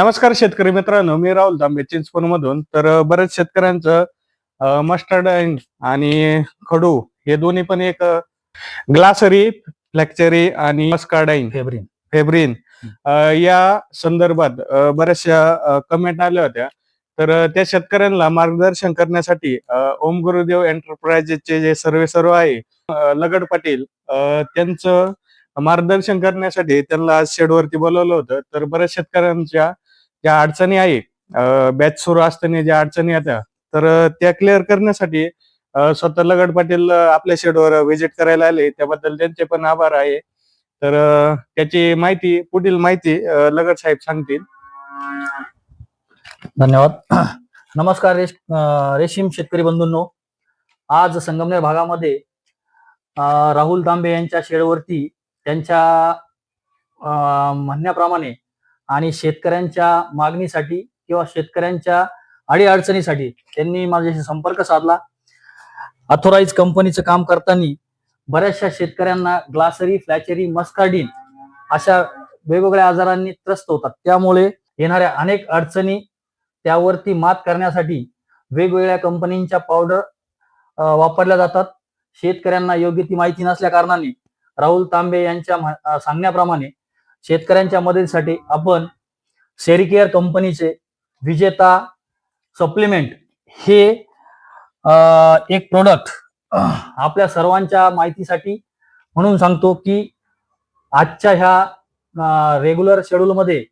नमस्कार शेतकरी मित्रांनो मी राहुल तांबे चिंचपूर मधून तर बऱ्याच शेतकऱ्यांचं मस्टर्ड आणि खडू हे दोन्ही पण एक ग्लासरी फ्लॅक्चरी आणि मस्कार्डाईन फेब्रिन फेब्रिन या संदर्भात बऱ्याचशा कमेंट आल्या होत्या. तर त्या शेतकऱ्यांना मार्गदर्शन करण्यासाठी ओम गुरुदेव एंटरप्राइजेसचे जे सर्वे सर्व आहे लगड पाटील त्यांचं मार्गदर्शन करण्यासाठी त्यांना आज शेडवरती बोलवलं होतं. तर बऱ्याच शेतकऱ्यांच्या ज्या अडचणी आहे बॅच सुरू असताना ज्या अडचणी येत्या तर त्या क्लिअर करण्यासाठी स्वतः लगड पाटील आपल्या शेडवर व्हिजिट करायला आले. त्याबद्दल त्यांचे पण आभार आहे. तर त्याची माहिती पुढील माहिती लगड साहेब सांगतील. धन्यवाद. नमस्कार रेश रेशीम शेतकरी बंधूंनो. आज संगमनेर भागामध्ये राहुल तांबे यांच्या शेडवरती त्यांच्या अं, म्हणण्याप्रमाणे आणि शेतकऱ्यांच्या मागणीसाठी किंवा शेतकऱ्यांच्या अडीअडचणीसाठी त्यांनी माझ्याशी संपर्क साधला. अथोराईज कंपनीचं काम करताना बऱ्याचशा शेतकऱ्यांना ग्लासरी फ्लॅचरी मस्कार्डिन अशा वेगवेगळ्या आजारांनी त्रस्त होतात. त्यामुळे येणाऱ्या अनेक अडचणी त्यावरती मात करण्यासाठी वेगवेगळ्या कंपनींच्या पावडर वापरल्या जातात. शेतकऱ्यांना योग्य ती माहिती नसल्या कारणाने राहुल तांबे यांच्या सांगण्याप्रमाणे शेतकऱ्यांच्या मदतीसाठी आपण सेरिकेअर कंपनीचे विजेता सप्लिमेंट हे एक प्रोडक्ट आपल्या सर्वांच्या माहितीसाठी म्हणून सांगतो की आजच्या ह्या रेग्युलर शेड्यूलमध्ये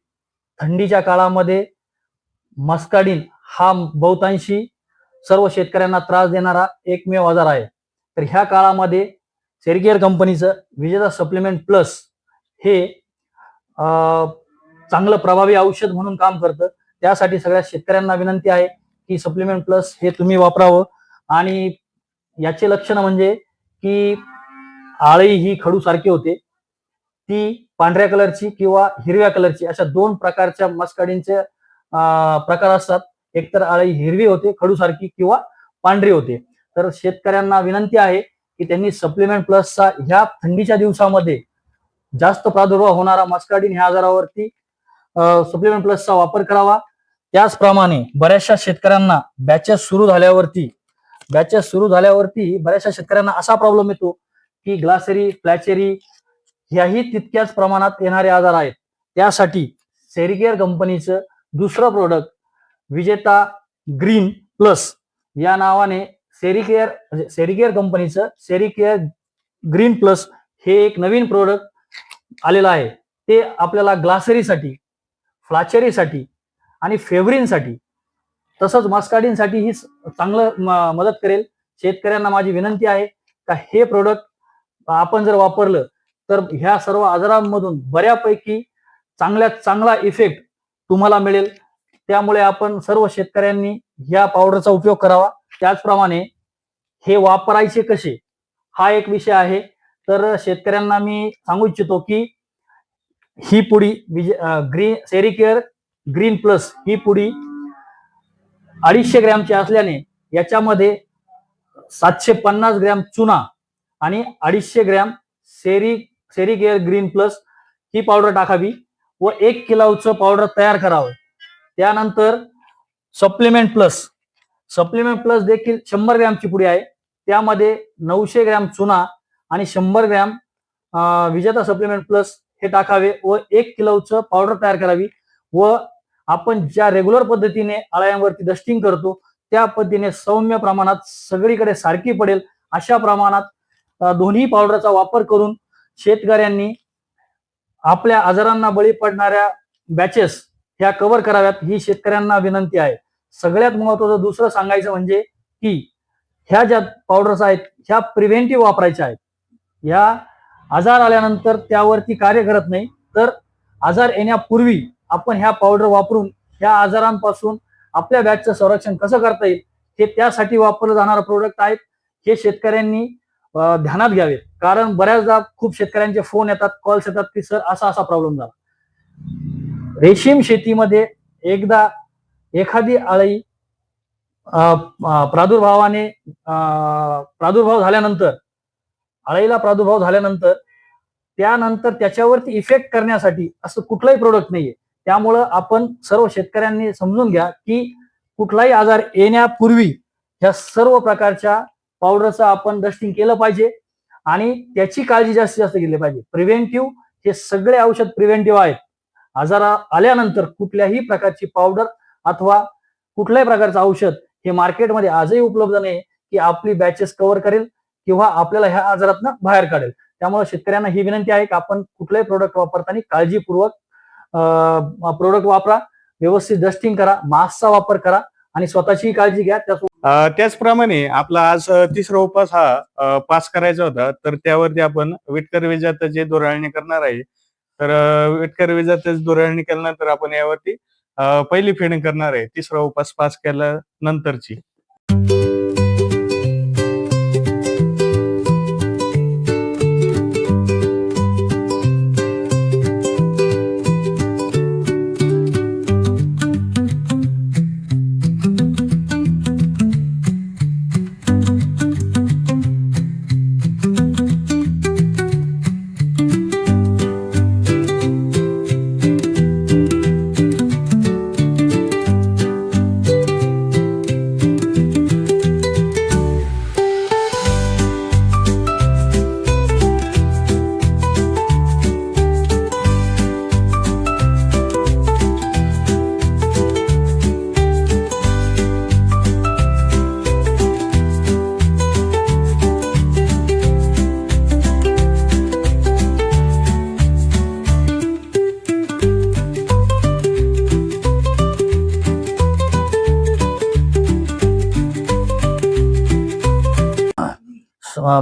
थंडीच्या काळामध्ये मस्काडिन हा बहुतांशी सर्व शेतकऱ्यांना त्रास देणारा एकमेव आजार आहे. तर ह्या काळामध्ये सेरिकेअर कंपनीचं विजेता सप्लिमेंट प्लस हे चांगलं प्रभावी औषध म्हणून काम करतं. त्यासाठी सगळ्या शेतकऱ्यांना विनंती आहे की सप्लिमेंट प्लस हे तुम्ही वापरावं. आणि याचे लक्षण म्हणजे की आळी ही खडू सारखी होते. ती पांढऱ्या कलरची किंवा हिरव्या कलरची अशा दोन प्रकारच्या मस्काडींचे प्रकार असतात. एकतर आळी हिरवी होते खडू सारखी किंवा पांढरी होते. तर शेतकऱ्यांना विनंती आहे की त्यांनी सप्लिमेंट प्लसचा ह्या थंडीच्या दिवसामध्ये जास्त प्रादुर्भाव होणारा मस्कार्डिन ह्या आजारावरती सप्लिमेंट प्लसचा वापर करावा. त्याचप्रमाणे बऱ्याचशा शेतकऱ्यांना बॅचेस सुरू झाल्यावरती बॅचेस सुरू झाल्यावरती बऱ्याचशा शेतकऱ्यांना असा प्रॉब्लेम येतो की ग्लासरी फ्लॅचेरी ह्याही तितक्याच प्रमाणात येणारे आजार आहेत. त्यासाठी सेरिकेअर कंपनीचं दुसरं प्रोडक्ट विजेता ग्रीन प्लस या नावाने सेरिकेअर सेरिकेअर कंपनीचं सेरिकेअर ग्रीन प्लस हे एक नवीन प्रोडक्ट आलेलं आहे. ते आपल्याला ग्लासरीसाठी फ्लाचेरीसाठी आणि फेव्हरिनसाठी तसंच मस्काडीनसाठी ही चांगलं मदत करेल. शेतकऱ्यांना माझी विनंती आहे का हे प्रोडक्ट आपण जर वापरलं तर ह्या सर्व आजारांमधून बऱ्यापैकी चांगल्यात चांगला इफेक्ट तुम्हाला मिळेल. त्यामुळे आपण सर्व शेतकऱ्यांनी या पावडरचा उपयोग करावा. त्याचप्रमाणे हे वापरायचे कसे? हा एक विषय आहे. तर शेतकऱ्यांना मी सांगू इच्छितो की ही पुडी ग्रीन सेरिकेअर ग्रीन प्लस ही पुडी अडीचशे ग्रॅमची असल्याने याच्यामध्ये सातशे पन्नास ग्रॅम चुना आणि अडीचशे ग्रॅम सेरी सेरिकेअर ग्रीन प्लस ही पावडर टाकावी व एक किलोचं पावडर तयार करावं. त्यानंतर सप्लिमेंट प्लस सप्लिमेंट प्लस देखील शंभर ग्रॅमची पुडी आहे. त्यामध्ये नऊशे ग्रॅम चुना आणि शंभर ग्रॅम विजेता सप्लिमेंट प्लस हे टाकावे व एक किलोचं पावडर तयार करावी व आपण ज्या रेग्युलर पद्धतीने अळ्यांवरती डस्टिंग करतो त्या पद्धतीने सौम्य प्रमाणात सगळीकडे सारखी पडेल. अशा प्रमाणात दोन्ही पावडरचा वापर करून शेतकऱ्यांनी आपल्या आजारांना बळी पडणाऱ्या बॅचेस ह्या कव्हर कराव्यात ही शेतकऱ्यांना विनंती आहे. सगळ्यात महत्वाचं दुसरं सांगायचं म्हणजे की ह्या ज्या पावडर्स आहेत ह्या प्रिव्हेंटिव्ह वापरायच्या आहेत. या आजार आल्यानंतर त्यावरती कार्य करत नाही. तर आजार येण्यापूर्वी आपण ह्या पावडर वापरून ह्या आजारांपासून आपल्या बॅचचं संरक्षण कसं करता येईल हे त्यासाठी वापरलं जाणारं प्रोडक्ट आहेत. हे शेतकऱ्यांनी ध्यानात घ्यावेत. कारण बऱ्याचदा खूप शेतकऱ्यांचे फोन येतात कॉल्स येतात की सर असा असा प्रॉब्लेम झाला. रेशीम शेतीमध्ये एकदा एखादी आळी प्रादुर्भावाने अं, प्रादुर्भाव झाल्यानंतर अळईला प्रादुर्भाव झाल्यानंतर त्यानंतर त्याच्यावरती इफेक्ट करण्यासाठी असं कुठलंही प्रोडक्ट नाहीये. त्यामुळं आपण सर्व शेतकऱ्यांनी समजून घ्या की कुठलाही आजार येण्यापूर्वी ह्या सर्व प्रकारच्या पावडरचं आपण डस्टिंग केलं पाहिजे आणि त्याची काळजी जास्तीत जास्त घेतली पाहिजे. प्रिव्हेंटिव्ह हे सगळे औषध प्रिव्हेंटिव्ह आहेत. आजारा आल्यानंतर कुठल्याही प्रकारची पावडर अथवा कुठल्याही प्रकारचं औषध हे मार्केटमध्ये आजही उपलब्ध नाही की आपली बॅचेस कव्हर करेल किंवा आपल्याला ह्या आजारातनं बाहेर काढेल. त्यामुळे शेतकऱ्यांना ही विनंती आहे की आपण कुठलाही प्रोडक्ट वापरताना काळजीपूर्वक प्रोडक्ट वापरा. व्यवस्थित डस्टिंग करा. मास्कचा वापर करा. आणि स्वतःची काळजी घ्या. त्याचप्रमाणे आपला आज तिसरा उपास हा पास करायचा होता. तर त्यावरती आपण विटकर विजाताची दुराळणी करणार आहे तर विटकर विजाताची दुराळणी केल्यानंतर आपण यावरती पहिली फेडिंग करणार आहे. तिसरा उपास पास केल्यानंतरची.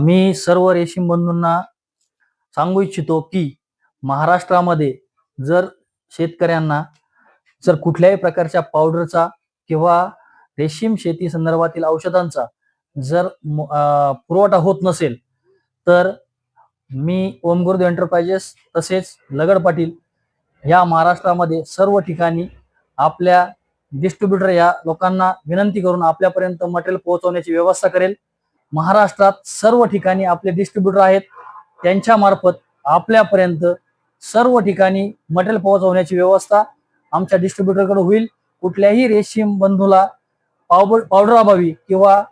मी सर्व रेशीम बंधूंना सांगू इच्छितो की महाराष्ट्रामध्ये जर शेतकऱ्यांना जर कुठल्याही प्रकारच्या पावडरचा किंवा रेशीम शेती संदर्भातील औषधांचा जर म- पुरवठा होत नसेल तर मी ओम गुरुदेव एंटरप्राइजेस तसेच लगड पाटील या महाराष्ट्रामध्ये सर्व ठिकाणी आपल्या डिस्ट्रीब्युटर या लोकांना विनंती करून आपल्यापर्यंत मटेरियल पोहोचवण्याची व्यवस्था करेल. महाराष्ट्रात सर्व ठिकाणी आपले डिस्ट्रीब्युटर आहेत. त्यांच्या मार्फत आपल्यापर्यंत सर्व ठिकाणी मटेरियल पोहोचवण्याची व्यवस्था आमच्या डिस्ट्रीब्युटरकडे होईल. कुठल्याही रेशीम बंधूला पावडर पावडर अभावी किंवा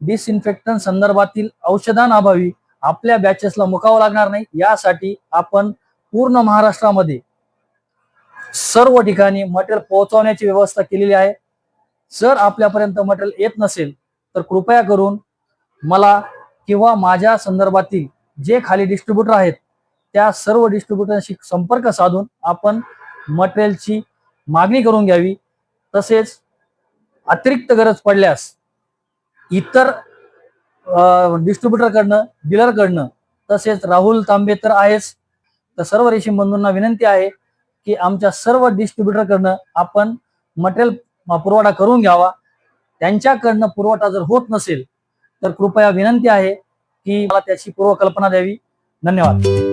डिसइन्फेक्टन संदर्भातील औषधांअभावी आपल्या बॅचेसला मुकावं लागणार नाही. यासाठी आपण पूर्ण महाराष्ट्रामध्ये सर्व ठिकाणी मटेरियल पोहोचवण्याची व्यवस्था केलेली आहे. जर आपल्यापर्यंत मटेरियल येत नसेल तर कृपया करून मला किंवा माझ्या संदर्भातील जे खाली डिस्ट्रीब्युटर आहेत त्या सर्व डिस्ट्रीब्युटरशी संपर्क साधून आपण मटेरियलची मागणी करून घ्यावी. तसेच अतिरिक्त गरज पडल्यास इतर डिस्ट्रीब्युटरकडनं डीलरकडनं तसेच राहुल तांबे तर आहेच. तर सर्व रेशीम बंधूंना विनंती आहे की आमच्या सर्व डिस्ट्रीब्युटरकडनं आपण मटेरियल पुरवठा करून घ्यावा. त्यांच्याकडनं पुरवठा जर होत नसेल तर कृपया विनंती आहे की मला त्याची पूर्वकल्पना द्यावी. धन्यवाद.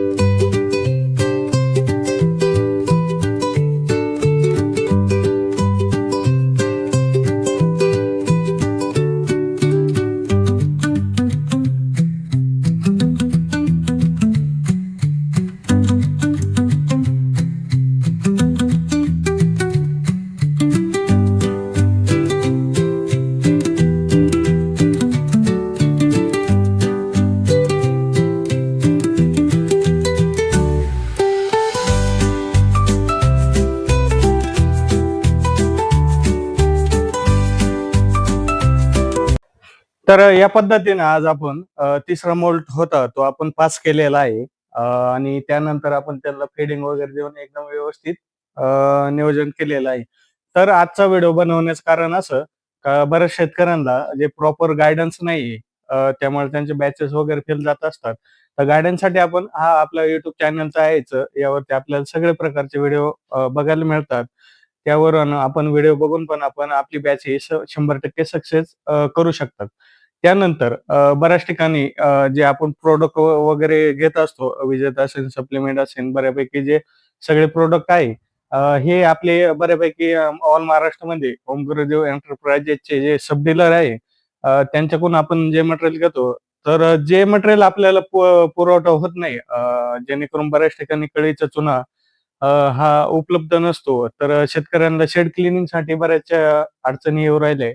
तर या पद्धतीने आज आपण तिसरा मोल्ट होता तो आपण पास केलेला आहे. आणि त्यानंतर आपण त्याला फेडिंग वगैरे देऊन एकदम व्यवस्थित नियोजन केलेलं आहे. तर आजचा व्हिडिओ बनवण्याचं कारण असं का बऱ्याच शेतकऱ्यांना जे प्रॉपर गायडन्स नाही त्यामुळे त्यांचे बॅचेस वगैरे फेल जात असतात. तर गायडन्ससाठी आपण हा आपला युट्यूब चॅनलचा आहेच यावरती आपल्याला सगळे प्रकारचे व्हिडिओ बघायला मिळतात. त्यावरून आपण व्हिडिओ बघून पण आपण आपली बॅच ही शंभर टक्के सक्सेस करू शकतात. त्यानंतर बऱ्याच ठिकाणी जे आपण प्रोडक्ट वगैरे घेत असतो विजेता असेल सप्लिमेंट असेल बऱ्यापैकी जे सगळे प्रोडक्ट आहे हे आपले बऱ्यापैकी ऑल महाराष्ट्रामध्ये ओम गुरुदेव एंटरप्राइजेसचे जे सब डीलर आहे त्यांच्याकडून आपण जे मटेरियल घेतो तर जे मटेरियल आपल्याला पुरवठा होत नाही जेणेकरून बऱ्याच ठिकाणी कळीचा चुना हा उपलब्ध नसतो. तर शेतकऱ्यांना शेड क्लिनिंगसाठी बऱ्याचशा अडचणी येऊ राहिल्या.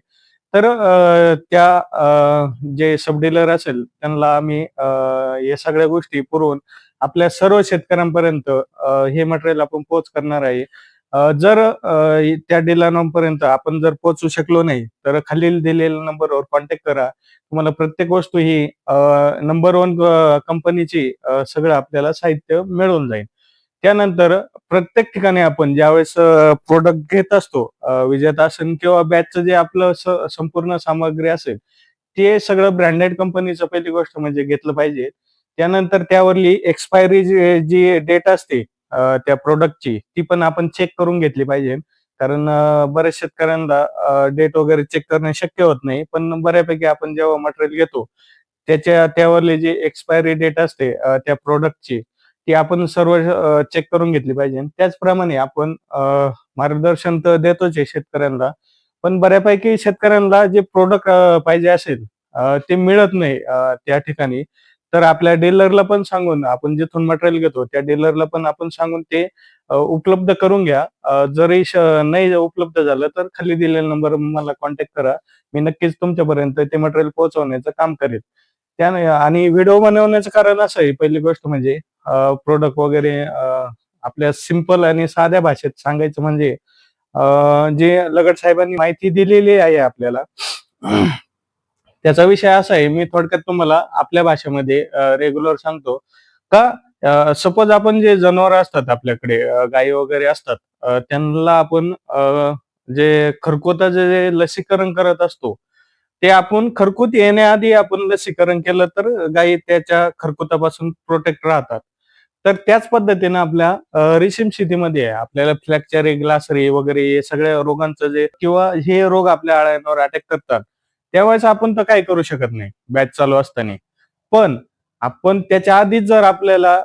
तर अ, त्या अ, जे सब डीलर असेल त्यांना आम्ही अ, या सगळ्या गोष्टी पुरवून आपल्या सर्व शेतकऱ्यांपर्यंत हे मटेरियल आपण पोच करणार आहे. जर अ, त्या डीलरांपर्यंत आपण जर पोहोचू शकलो नाही, तर खालील दिलेल्या नंबरवर कॉन्टॅक्ट करा. तुम्हाला प्रत्येक वस्तू ही नंबर वन कंपनीची सगळं आपल्याला साहित्य मिळून जाईल. त्यानंतर प्रत्येक ठिकाणी आपण ज्यावेळेस प्रोडक्ट घेत असतो विजेता असेल किंवा बॅचचं जे आपलं संपूर्ण सामग्री असेल, ते सगळं ब्रँडेड कंपनीचं पहिली गोष्ट म्हणजे घेतलं पाहिजे. त्यानंतर त्यावरली एक्सपायरी जी डेट असते त्या प्रोडक्टची ती पण आपण चेक करून घेतली पाहिजे. कारण बऱ्याच शेतकऱ्यांना डेट वगैरे चेक करणे शक्य होत नाही. पण बऱ्यापैकी आपण जेव्हा मटेरियल घेतो, त्याच्या त्यावरली जी एक्सपायरी डेट असते त्या प्रोडक्टची ती आपण सर्व चेक करून घेतली पाहिजे. त्याचप्रमाणे आपण मार्गदर्शन तर देतोच आहे शेतकऱ्यांना, पण बऱ्यापैकी शेतकऱ्यांना जे प्रोडक्ट पाहिजे असेल ते मिळत नाही त्या ठिकाणी. तर आपल्या डीलरला पण सांगून आपण जिथून मटेरियल घेतो त्या डीलरला पण आपण सांगून ते उपलब्ध करून घ्या. जरी नाही उपलब्ध झालं तर खाली दिलेल्या नंबर मला कॉन्टॅक्ट करा. मी नक्कीच तुमच्यापर्यंत ते मटेरियल पोहोचवण्याचं काम करेल. त्याने आणि व्हिडिओ बनवण्याचं कारण असं आहे पहिली गोष्ट म्हणजे प्रोडक्ट वगैरे आपल्या सिंपल आणि साध्या भाषेत सांगायचं म्हणजे जे लगड साहेबांनी माहिती दिलेली आहे आपल्याला त्याचा विषय असा आहे, मी थोडक्यात तुम्हाला आपल्या भाषेमध्ये रेग्युलर सांगतो का सपोज आपण जे जनावर असतात आपल्याकडे गायी वगैरे असतात त्यांना आपण जे खरकोताचं जे लसीकरण करत असतो, ते आपण खरकूत येण्याआधी आपण लसीकरण केलं तर गायी त्याच्या खरकुतापासून प्रोटेक्ट राहतात. तर त्याच पद्धतीनं आपल्या रेशीम शेतीमध्ये आहे. आपल्याला फ्लॅक्चरी, ग्लासरी वगैरे हे सगळ्या रोगांचं जे किंवा हे रोग आपल्या अळ्यांवर अटॅक करतात. त्यावेळेस आपण तर काय करू शकत नाही बॅच चालू असताना. पण आपण त्याच्या आधीच जर आपल्याला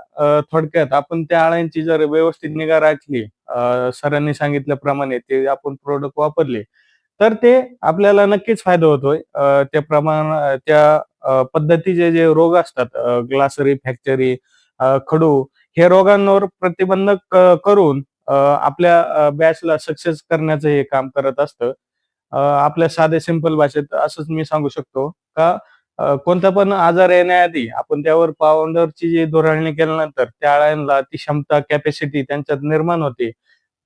थोडक्यात आपण त्या अळ्यांची जर व्यवस्थित निगा राखली सरांनी सांगितल्याप्रमाणे ते आपण प्रोडक्ट वापरले, तर ते आपल्याला नक्कीच फायदा होतोय. त्या प्रमाण त्या पद्धतीचे जे रोग असतात ग्लासरी, फॅक्चरी खडू हे रोगांवर प्रतिबंध करून आपल्या बॅचला सक्सेस करण्याचं हे काम करत असतं. आपल्या साध्या सिंपल भाषेत असंच मी सांगू शकतो का कोणता पण आजार येण्याआधी आपण त्यावर पावडरची जी धुराळणी केल्यानंतर त्या आळ्यांना ती क्षमता, कॅपॅसिटी त्यांच्यात निर्माण होते,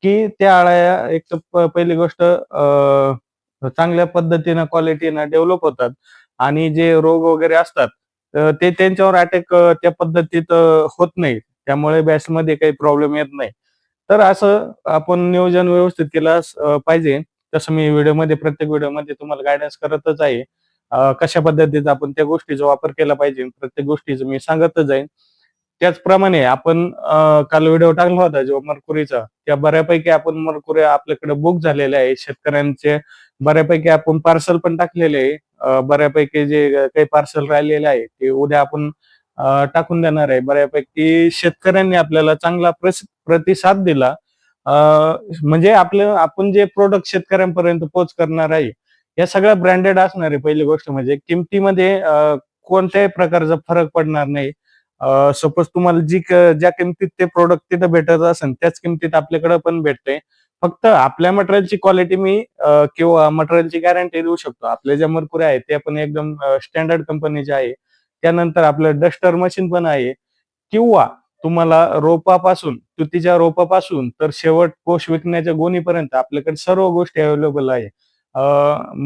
की त्या अळ्या एक तर पहिली गोष्ट अ, चांगल्या पद्धतीनं क्वालिटीनं डेव्हलप होतात आणि जे रोग वगैरे असतात ते त्यांच्यावर अटॅक त्या पद्धतीत होत नाही. त्यामुळे बॅट्समध्ये काही प्रॉब्लेम येत नाही. तर असं आपण नियोजन व्यवस्थित केलं पाहिजे. तसं मी व्हिडिओमध्ये प्रत्येक व्हिडिओमध्ये तुम्हाला गायडन्स करतच आहे. कशा पद्धतीचा आपण त्या गोष्टीचा वापर केला पाहिजे. प्रत्येक गोष्टीचं मी सांगतच जाईन. त्याचप्रमाणे आपण काल व्हिडिओ टाकला होता जो मरकुरीचा त्या बऱ्यापैकी आपण मरकुरी आपल्याकडे बुक झालेल्या आहे. शेतकऱ्यांचे बऱ्यापैकी आपण पार्सल पण टाकलेले आहे. बऱ्यापैकी जे काही पार्सल राहिलेले आहे, ते उद्या आपण टाकून देणार आहे. बऱ्यापैकी शेतकऱ्यांनी आपल्याला चांगला प्रतिसाद दिला. म्हणजे आपलं आपण जे प्रोडक्ट शेतकऱ्यांपर्यंत पोच करणार आहे, या सगळ्या ब्रँडेड असणार आहे पहिली गोष्ट म्हणजे. किमतीमध्ये कोणत्याही प्रकारचा फरक पडणार नाही. सपोज तुम्हाला जी ज्या किमतीत ते प्रोडक्ट तिथं भेटत असेल, त्याच किमतीत आपल्याकडे पण भेटतंय. फक्त आपल्या मटेरियलची क्वालिटी मी किंवा मटेरियलची गॅरंटी देऊ शकतो. आपल्या ज्या मरकुऱ्या आहेत, ते पण एकदम स्टँडर्ड कंपनीच्या आहे. त्यानंतर आपलं डस्टर मशीन पण आहे किंवा तुम्हाला रोपापासून, तुतीच्या रोपापासून तर शेवट कोश विकण्याच्या गोणीपर्यंत आपल्याकडे सर्व गोष्टी अवेलेबल आहे.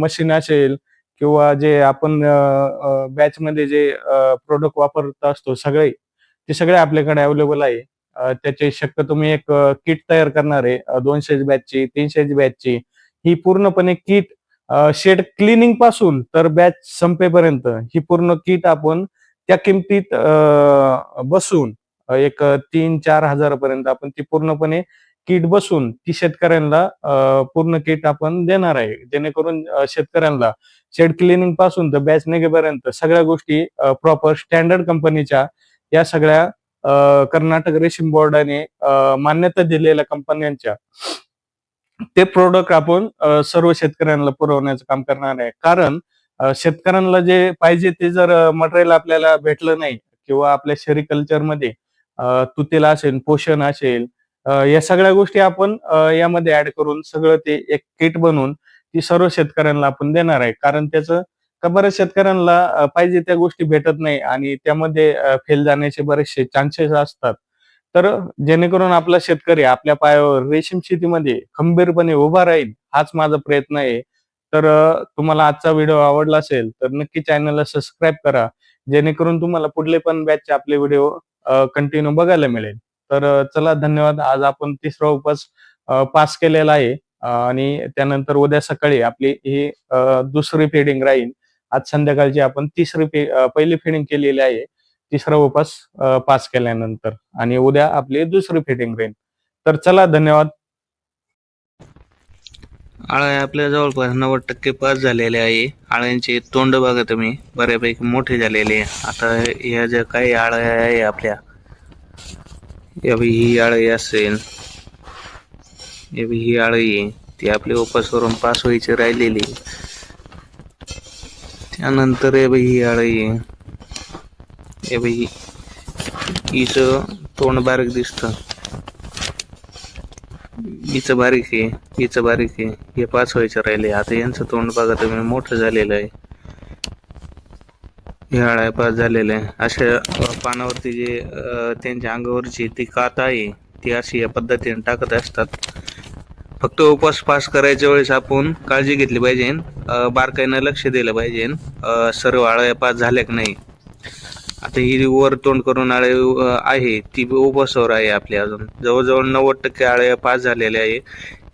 मशीन असेल किंवा जे आपण बॅच मध्ये बॅचमध्ये जे प्रोडक्ट वापरत असतो सगळे, ते सगळे आपल्याकडे अवेलेबल आहे. त्याचे शक्य तुम्ही एक किट तयार करणार आहे. दोनशे बॅचची, तीनशे बॅचची. ही पूर्णपणे किट शेड क्लिनिंगपासून तर बॅच संपेपर्यंत ही पूर्ण किट आपण त्या किमतीत बसून एक 3-4 हजारापर्यंत आपण ती पूर्णपणे किट बसून ती शेतकऱ्यांना पूर्ण किट आपण देणार आहे. जेणेकरून शेतकऱ्यांना शेड क्लिनिंगपासून तर बॅच निघेपर्यंत सगळ्या गोष्टी प्रॉपर स्टँडर्ड कंपनीच्या या सगळ्या कर्नाटक रेशीम बोर्डाने मान्यता दिलेल्या कंपन्यांच्या ते प्रोडक्ट आपण सर्व शेतकऱ्यांना पुरवण्याचं काम करणार आहे. कारण शेतकऱ्यांना जे पाहिजे ते जर मटेरियल आपल्याला भेटलं नाही किंवा आपल्या सेरिकल्चरमध्ये तुतीला असेल, पोषण असेल, या सगळ्या गोष्टी आपण यामध्ये ऍड करून सगळं ते एक किट बनवून ती सर्व शेतकऱ्यांना आपण देणार आहे कारण त्याचं तर बऱ्याच शेतकऱ्यांना पाहिजे त्या गोष्टी भेटत नाही आणि त्यामध्ये फेल जाण्याचे बरेचसे चान्सेस असतात. तर जेणेकरून आपला शेतकरी आपल्या पायावर रेशीम शेतीमध्ये खंबीरपणे उभा राहील हाच माझा प्रयत्न आहे. तर तुम्हाला आजचा व्हिडिओ आवडला असेल तर नक्की चॅनलला सबस्क्राईब करा. जेणेकरून तुम्हाला पुढले पण बॅचचे आपले व्हिडिओ कंटिन्यू बघायला मिळेल. तर चला धन्यवाद. आज आपण तिसरा उपास पास केलेला आहे. आणि त्यानंतर उद्या सकाळी आपली ही दुसरी फिडिंग राहील. आज संध्याकाळची आपण तिसरी पहिली फिटिंग केलेली आहे. तिसरा उपास पास केल्यानंतर. आणि उद्या आपली दुसरी फिटिंग राहील. तर चला धन्यवाद. आळ्या आपल्या जवळपास नव्वद टक्के पास झालेले आहे. आळ्यांचे तोंड बघा तुम्ही. बऱ्यापैकी मोठे झालेले आहे. आता ह्या ज्या काही आळ्या आहे आपल्या ही आळी असेल. ही आळी आहे. ती आपल्या उपासवरून पास व्हायची राहिलेली आहे. त्यानंतर या बाई ही आळी आहे या हिचं तोंड बारीक दिसतं. हिचं बारीक आहे हिचं बारीक आहे. हे पाच व्हायचं राहिले. आता यांचं तोंड बघा तुम्ही मोठं झालेलं आहे. हे हळ्या पाच झालेलं आहे. अशा पानावरती जे त्यांच्या अंगावरची ती कात आहे ती अशी या पद्धतीने टाकत असतात. फक्त उपवास पास करायच्या वेळेस आपण काळजी घेतली पाहिजे. बारकाईनं लक्ष दिलं पाहिजे. सर्व आळ्या पास झाल्या की नाही? आता ही वर तोंड करून आळे आहे ती उपवासावर आहे आपली अजून. जवळजवळ नव्वद टक्के आळ्या पास झालेल्या आहे.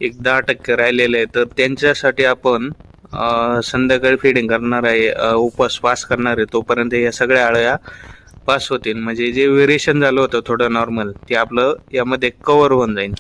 एक दहा टक्के राहिलेले आहे तर त्यांच्यासाठी आपण संध्याकाळी फिडिंग करणार आहे. उपवास पास करणार आहे. तोपर्यंत या सगळ्या आळ्या पास होतील. म्हणजे जे व्हेरिएशन झालं होतं थोडं नॉर्मल ते आपलं यामध्ये कव्हर होऊन जाईल.